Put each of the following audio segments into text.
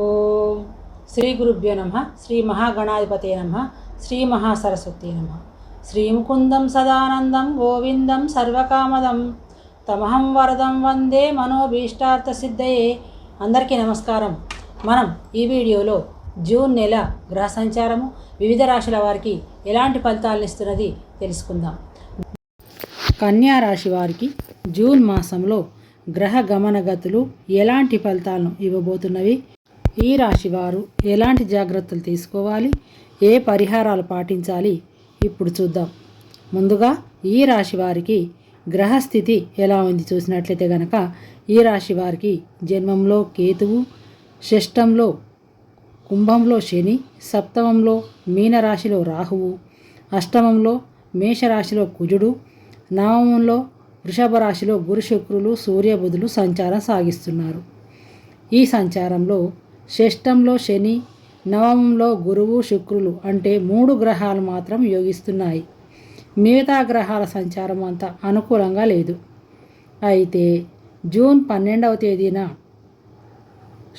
ఓం శ్రీ గురుభ్యో నమ శ్రీ మహాగణాధిపతే నమ శ్రీ మహాసరస్వతి నమ. శ్రీముకుందం సదానందం గోవిందం సర్వకామదం. తమహం వరదం వందే మనోభీష్టార్థ సిద్ధయే అందరికీ నమస్కారం. మనం ఈ వీడియోలో జూన్ నెల గ్రహ సంచారము వివిధ రాశుల వారికి ఎలాంటి ఫలితాలను ఇస్తున్నది తెలుసుకుందాం. కన్యా రాశి వారికి జూన్ మాసంలో గ్రహ గమనగతులు ఎలాంటి ఫలితాలను ఇవ్వబోతున్నవి? ఈ రాశి వారు ఎలాంటి జాగ్రత్తలు తీసుకోవాలి? ఏ పరిహారాలు పాటించాలి? ఇప్పుడు చూద్దాం. ముందుగా ఈ రాశి వారికి గ్రహస్థితి ఎలా ఉంది చూసినట్లయితే గనక ఈ రాశి వారికి జన్మంలో కేతువు షష్టంలో కుంభంలో శని సప్తమంలో మీనరాశిలో రాహువు అష్టమంలో మేషరాశిలో కుజుడు నవమంలో వృషభ రాశిలో గురు శుక్రులు సూర్యబుధులు సంచారం సాగిస్తున్నారు. ఈ సంచారంలో షష్టంలో శని నవమంలో గురువు శుక్రులు అంటే మూడు గ్రహాలు మాత్రం యోగిస్తున్నాయి. మిగతా గ్రహాల సంచారం అంత అనుకూలంగా లేదు. అయితే జూన్ పన్నెండవ తేదీన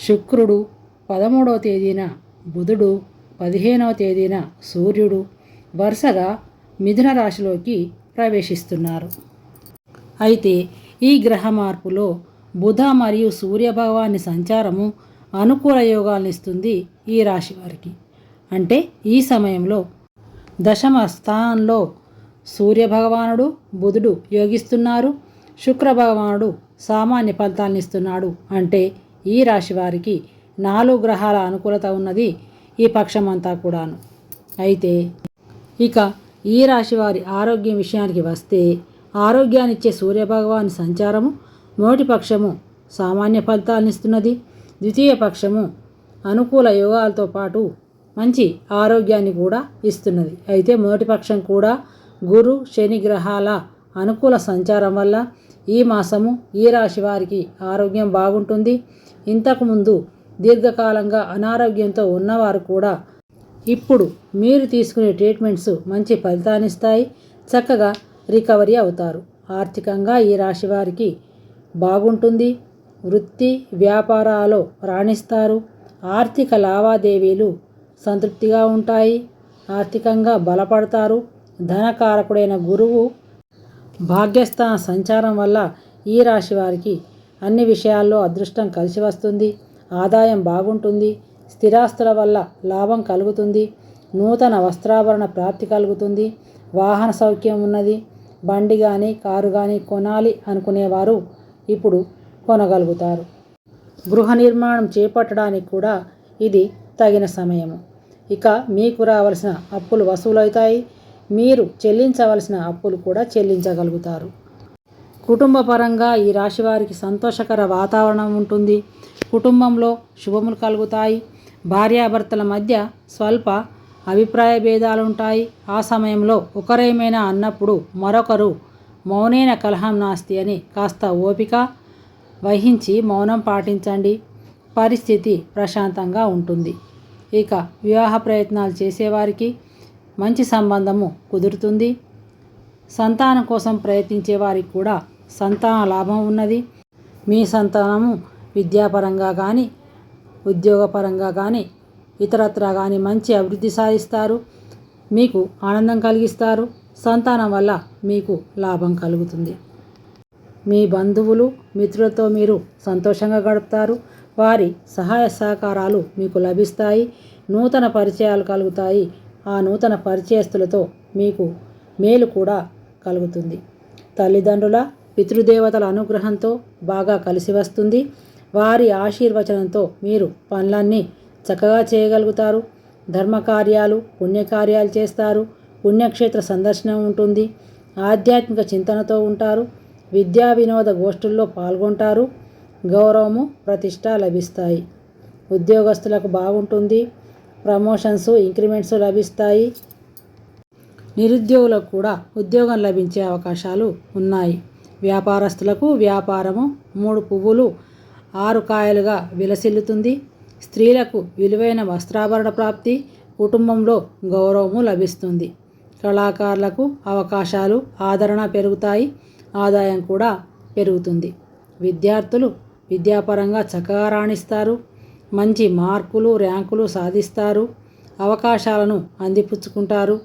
శుక్రుడు పదమూడవ తేదీన బుధుడు పదిహేనవ తేదీన సూర్యుడు వరుసగా మిథున రాశిలోకి ప్రవేశిస్తున్నారు. అయితే ఈ గ్రహ మార్పులో బుధ మరియు సూర్య భగవాని సంచారము అనుకూల యోగాలను ఇస్తుంది ఈ రాశి వారికి. అంటే ఈ సమయంలో దశమ స్థానంలో సూర్య భగవానుడు బుధుడు యోగిస్తున్నారు శుక్ర భగవానుడు సామాన్య ఫలితాలను ఇస్తున్నాడు అంటే ఈ రాశి వారికి నాలుగు గ్రహాల అనుకూలత ఉన్నది ఈ పక్షమంతా కూడాను. అయితే ఇక ఈ రాశి వారి ఆరోగ్యం విషయానికి వస్తే ఆరోగ్యాన్నిచ్చే సూర్యభగవాని సంచారము మొదటి పక్షము సామాన్య ఫలితాలను ఇస్తున్నది ద్వితీయ పక్షము అనుకూల యోగాలతో పాటు మంచి ఆరోగ్యాన్ని కూడా ఇస్తున్నది. అయితే మొదటి పక్షం కూడా గురు శని గ్రహాల అనుకూల సంచారం వల్ల ఈ మాసము ఈ రాశి వారికి ఆరోగ్యం బాగుంటుంది. ఇంతకుముందు దీర్ఘకాలంగా అనారోగ్యంతో ఉన్నవారు కూడా ఇప్పుడు మీరు తీసుకునే ట్రీట్మెంట్స్ మంచి ఫలితాన్నిస్తాయి. చక్కగా రికవరీ అవుతారు. ఆర్థికంగా ఈ రాశి వారికి బాగుంటుంది. వృత్తి వ్యాపారాల్లో రాణిస్తారు. ఆర్థిక లావాదేవీలు సంతృప్తిగా ఉంటాయి. ఆర్థికంగా బలపడతారు. ధనకారకుడైన గురువు భాగ్యస్థాన సంచారం వల్ల ఈ రాశి వారికి అన్ని విషయాల్లో అదృష్టం కలిసి వస్తుంది. ఆదాయం బాగుంటుంది. స్థిరాస్తుల వల్ల లాభం కలుగుతుంది. నూతన వస్త్రాభరణ ప్రాప్తి కలుగుతుంది. వాహన సౌఖ్యం ఉన్నది. బండి కానీ కారు కానీ కొనాలి అనుకునేవారు ఇప్పుడు కొనగలుగుతారు. గృహ నిర్మాణం చేపట్టడానికి కూడా ఇది తగిన సమయము. ఇక మీకు రావలసిన అప్పులు వసూలవుతాయి. మీరు చెల్లించవలసిన అప్పులు కూడా చెల్లించగలుగుతారు. కుటుంబ పరంగా ఈ రాశి వారికి సంతోషకర వాతావరణం ఉంటుంది. కుటుంబంలో శుభములు కలుగుతాయి. భార్యాభర్తల మధ్య స్వల్ప అభిప్రాయ భేదాలు ఉంటాయి ఆ సమయంలో ఒకరేమైనా అన్నప్పుడు మరొకరు మౌనైన కలహం నాస్తి అని కాస్త ఓపిక వహించి మౌనం పాటించండి. పరిస్థితి ప్రశాంతంగా ఉంటుంది. ఇక వివాహ ప్రయత్నాలు చేసేవారికి మంచి సంబంధము కుదురుతుంది. సంతానం కోసం ప్రయత్నించే వారికి కూడా సంతాన లాభం ఉన్నది. మీ సంతానము విద్యాపరంగా కానీ ఉద్యోగపరంగా కానీ ఇతరత్రా కానీ మంచి అభివృద్ధి సాధిస్తారు మీకు ఆనందం కలిగిస్తారు సంతానం వల్ల మీకు లాభం కలుగుతుంది. మీ బంధువులు మిత్రులతో మీరు సంతోషంగా గడుపుతారు వారి సహాయ సహకారాలు మీకు లభిస్తాయి నూతన పరిచయాలు కలుగుతాయి ఆ నూతన పరిచయస్తులతో మీకు మేలు కూడా కలుగుతుంది. తల్లిదండ్రుల పితృదేవతల అనుగ్రహంతో బాగా కలిసి వస్తుంది వారి ఆశీర్వచనంతో మీరు పనులన్నీ చక్కగా చేయగలుగుతారు. ధర్మకార్యాలు పుణ్యకార్యాలు చేస్తారు. పుణ్యక్షేత్ర సందర్శనం ఉంటుంది. ఆధ్యాత్మిక చింతనతో ఉంటారు. విద్యా వినోద గోష్ఠుల్లో పాల్గొంటారు. గౌరవము ప్రతిష్ట లభిస్తాయి. ఉద్యోగస్తులకు బాగుంటుంది. ప్రమోషన్స్ ఇంక్రిమెంట్స్ లభిస్తాయి. నిరుద్యోగులకు కూడా ఉద్యోగం లభించే అవకాశాలు ఉన్నాయి. వ్యాపారస్తులకు వ్యాపారము మూడు పువ్వులు ఆరు కాయలుగా విలసిల్లుతుంది. స్త్రీలకు విలువైన వస్త్రాభరణ ప్రాప్తి కుటుంబంలో గౌరవము లభిస్తుంది. కళాకారులకు అవకాశాలు ఆదరణ పెరుగుతాయి ఆదాయం కూడా పెరుగుతుంది. విద్యార్థులు విద్యాపరంగా చక్కగా రాణిస్తారు మంచి మార్కులు ర్యాంకులు సాధిస్తారు అవకాశాలను అందిపుచ్చుకుంటారు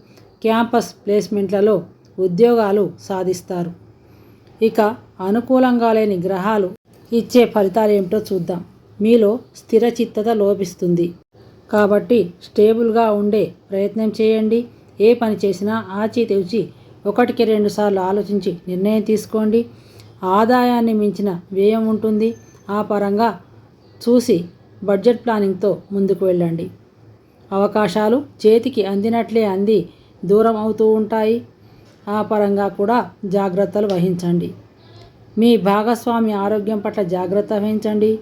క్యాంపస్ ప్లేస్మెంట్లలో ఉద్యోగాలు సాధిస్తారు. ఇక అనుకూలంగా లేని గ్రహాలు ఇచ్చే ఫలితాలు ఏమిటో చూద్దాం. మీలో స్థిరచిత్తత లోపిస్తుంది. కాబట్టి స్టేబుల్గా ఉండే ప్రయత్నం చేయండి. ఏ పని చేసినా ఆచితూచి ఒకటికి రెండు సార్లు ఆలోచించి నిర్ణయం తీసుకోండి. ఆదాయాన్ని మించిన వ్యయం ఉంటుంది. ఆ పరంగా చూసి బడ్జెట్ ప్లానింగ్తో ముందుకు వెళ్ళండి. అవకాశాలు చేతికి అందినట్లే అంది దూరం అవుతూ ఉంటాయి. ఆ పరంగా కూడా జాగ్రత్తలు వహించండి. మీ భాగస్వామి ఆరోగ్యం పట్ల జాగ్రత్త వహించండి.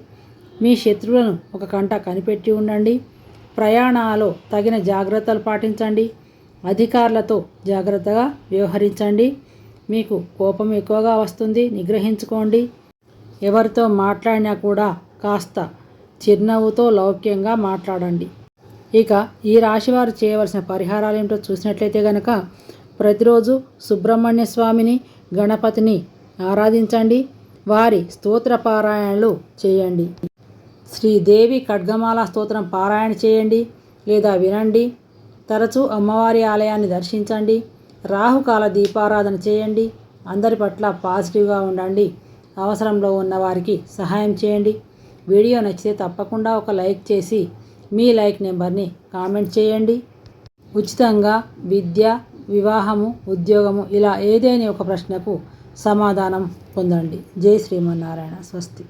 మీ శత్రువులను ఒక కంట కనిపెట్టి ఉండండి. ప్రయాణాలో తగిన జాగ్రత్తలు పాటించండి. అధికారులతో జాగ్రత్తగా వ్యవహరించండి. మీకు కోపం ఎక్కువగా వస్తుంది నిగ్రహించుకోండి. ఎవరితో మాట్లాడినా కూడా కాస్త చిరునవ్వుతో లౌక్యంగా మాట్లాడండి. ఇక ఈ రాశివారు చేయవలసిన పరిహారాలు ఏమిటో చూసినట్లయితే గనక ప్రతిరోజు సుబ్రహ్మణ్య స్వామిని గణపతిని ఆరాధించండి. వారి స్తోత్ర పారాయణలు చేయండి. శ్రీదేవి ఖడ్గమాల స్తోత్రం పారాయణ చేయండి లేదా వినండి. తరచూ అమ్మవారి ఆలయాన్ని దర్శించండి. రాహుకాల దీపారాధన చేయండి. అందరి పట్ల పాజిటివ్గా ఉండండి. అవసరంలో ఉన్న వారికి సహాయం చేయండి. వీడియో నచ్చితే తప్పకుండా ఒక లైక్ చేసి మీ లైక్ నెంబర్ని కామెంట్ చేయండి. ఉచితంగా విద్య వివాహము ఉద్యోగము ఇలా ఏదైనా ఒక ప్రశ్నకు సమాధానం పొందండి. జై శ్రీమన్నారాయణ. స్వస్తి.